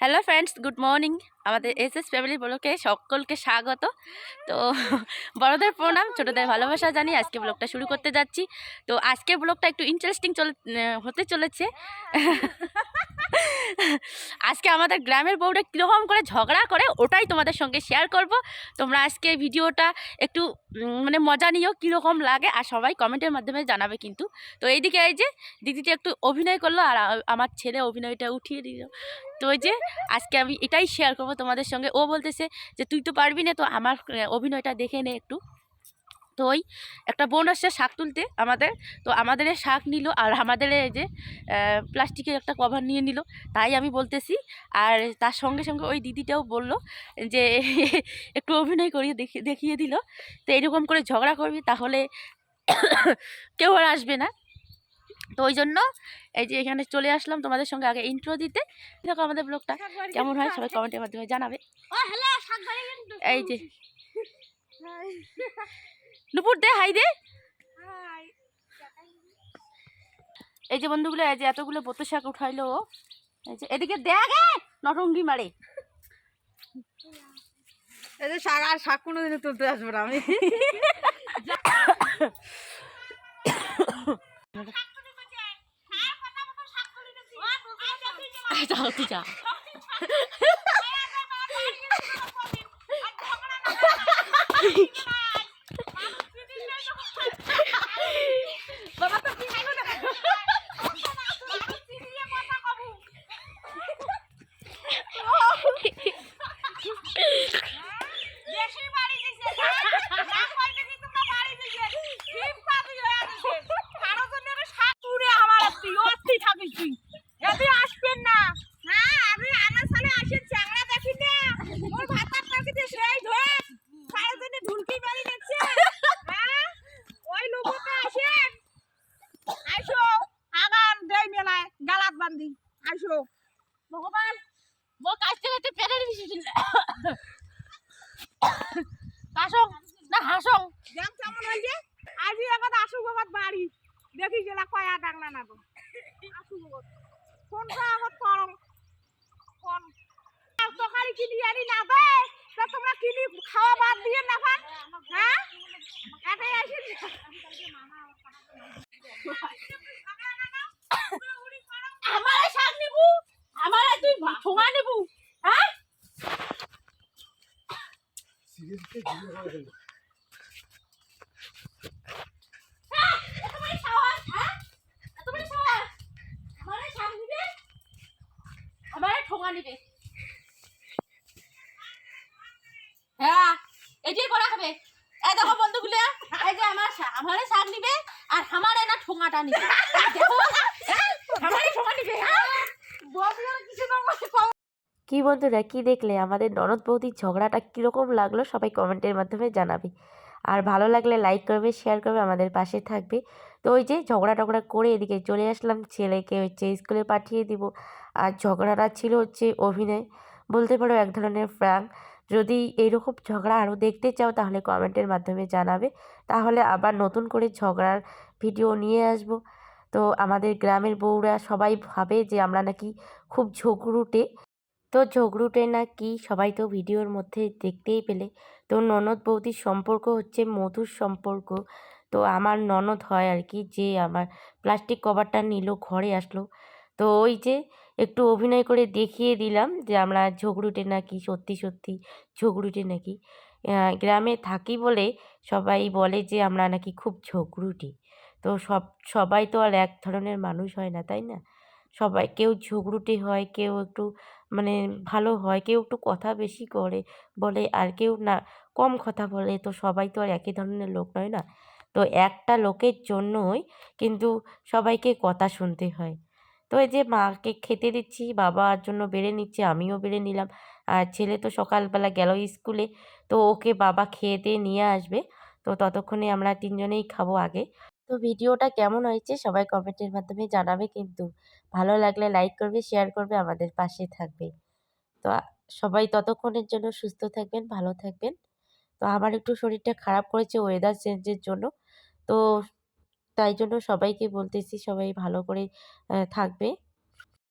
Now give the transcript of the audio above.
Hello friends good morning আমাদের S S family ব্লকে সকলকে স্বাগত। তো বড়দের প্রণাম, ছোটোদের ভালোবাসা জানি আজকে ব্লগটা শুরু করতে যাচ্ছি। তো আজকে ব্লগটা একটু ইন্টারেস্টিং চলে, হতে চলেছে। আজকে আমাদের গ্রামের বউরা কীরকম করে ঝগড়া করে, ওটাই তোমাদের সঙ্গে শেয়ার করব। তোমরা আজকে ভিডিওটা একটু মানে মজা নিয়েও কীরকম লাগে, আর সবাই কমেন্টের মাধ্যমে জানাবে কিন্তু। তো এইদিকে এই যে, দিদিটা একটু অভিনয় করল, আর আমার ছেলে অভিনয়টা উঠিয়ে দিল। তো ওই যে, আজকে আমি এটাই শেয়ার করব তোমাদের সঙ্গে। ও বলতেছে যে, তুই তো পারবি না, তো আমার অভিনয়টা দেখে নে একটু। তো ওই একটা বোন আসছে শাক তুলতে আমাদের। তো আমাদের শাক নিল আর আমাদের এই যে প্লাস্টিকের একটা কভার নিয়ে নিল। তাই আমি বলতেছি আর তার সঙ্গে সঙ্গে ওই দিদিটাও বলল যে একটু অভিনয় করিয়ে দেখিয়ে দেখিয়ে দিল। তো এরকম করে ঝগড়া করবি তাহলে কেউ আর আসবে না। তো ওই জন্য এই যে এখানে চলে আসলাম তোমাদের সঙ্গে আগে ইন্ট্রো দিতে। দেখো আমাদের ব্লগটা কেমন হয় সবাই কমেন্টের মাধ্যমে জানাবে। এই যে। নুপুর দে হাই দে। এই যে বন্ধুগুলো এই যে এতগুলো বতো শাক উঠাইলো ও। এই যে এদিকে দেখ নটঙ্গি মারে। এই যে শাক আর শাক কোনোদিনও তুলতে আসব না আমি। যাও তুই যা। বাবা তো কি খাইলো না বেশি বাড়ি দিছে না কইতে কি তোমরা বাড়ি দিছে ঠিক পাবি হয়ে গেছে কারও জন্য রে শাক পুরে আমার আপনি অতি থাকিস তুই এদি আসবেন না হ্যাঁ আমি আমার সালে আসে চ্যাংড়া দেখি না মোর ভাতার পাখিতে সেই ধরে কারও জন্য ঢুলকি বাড়ি দিচ্ছে হ্যাঁ ওই লোকটা আসেন আইসো আগান দেই মেলায় গালাত আইসো ভগবান মো কাছতে কাছতে পেটের বেশি ছিল কাশং না হাসং দেখ কেমন হয়েছে? আজি এবার আসু বাবার বাড়ি। দেখি গেলা কয়া ডাংনা না তো আসু বাবার ফোনটা আগত করম ফোন। তরকারি কিনি আনি না দে তা তোমরা কিনি খাওয়া বাদ দিয়ে না হ্যাঁ? একাই আসি আমারে শাক নিবু আমারে তুই ঠোঙা নিবু হ্যাঁ এতবারে সাহস, হ্যাঁ? এতবারে সাহস? আমারে শাক হ্যাঁ এটাই করা হবে এই দেখো বন্ধুগুলো এই যে আমার আমারে শাক নিবে আর আমারে না ঠোঙাটা নিবে দেখো? আমারে ঠোঙা নিবে হ্যাঁ ববলার কিছু না কি বন্ধুরা, কি দেখলে? আমাদের ননদ বৌদির ঝগড়াটা কীরকম লাগল সবাই কমেন্টের মাধ্যমে জানাবে। আর ভালো লাগলে লাইক করবে শেয়ার করবে, আমাদের পাশে থাকবে। তো ওই যে ঝগড়া টগড়া করে এদিকে চলে আসলাম, ছেলেকে হচ্ছে স্কুলে পাঠিয়ে দিব। আর ঝগড়াটা ছিল হচ্ছে অভিনয়। বলতে পারো এক ধরনের ফ্র্যাঙ্ক যদি এইরকম ঝগড়া আরও দেখতে চাও, তাহলে কমেন্টের মাধ্যমে জানাবে। তাহলে আবার নতুন করে ঝগড়ার ভিডিও নিয়ে আসব। তো আমাদের গ্রামের বউরা সবাই ভাবে যে আমরা নাকি খুব ঝগড়ুটে। তো ঝগড়ুটে না কি? সবাই তো ভিডিওর মধ্যে দেখতেই পেলে। তো ননদ বৌদির সম্পর্ক হচ্ছে মধুর সম্পর্ক। তো আমার ননদ হয় আর কি, যে আমার প্লাস্টিক কভারটা নিল, ঘরে আসলো। তো ওই যে একটু অভিনয় করে দেখিয়ে দিলাম যে আমরা ঝগড়ুটে নাকি সত্যি সত্যি ঝগড়ুটে নাকি গ্রামে থাকি বলে সবাই বলে যে আমরা নাকি খুব ঝগড়ুটে। তো সব, সবাই তো আর এক ধরনের মানুষ হয় না, তাই না? সবাই। কেউ ঝগড়ুটে হয়, কেউ একটু মানে ভালো হয়, কেউ একটু কথা বেশি করে বলে আর কেউ না, কম কথা বলে। তো সবাই তো আর একই ধরনের লোক নয় না? তো একটা লোকের জন্যই কিন্তু সবাইকে কথা শুনতে হয়। তো এই যে মাকে খেতে দিচ্ছি, বাবার জন্য বেড়ে নিচ্ছে, আমিও বেড়ে নিলাম। আর ছেলে তো সকালবেলা গেল স্কুলে, তো ওকে বাবা খেয়ে দিয়ে নিয়ে আসবে। তো ততক্ষণে আমরা তিনজনেই খাব আগে। তো ভিডিওটা কেমন হয়েছে সবাই কমেন্টের মাধ্যমে জানাবে কিন্তু। ভালো লাগলে লাইক করবে শেয়ার করবে, আমাদের পাশে থাকবে। তো সবাই ততক্ষণের জন্য সুস্থ থাকবেন, ভালো থাকবেন। তো আমার একটু শরীরটা খারাপ করেছে ওয়েদার চেঞ্জের জন্য। তো তাই জন্য সবাইকে বলতেছি সবাই ভালো করে থাকবে।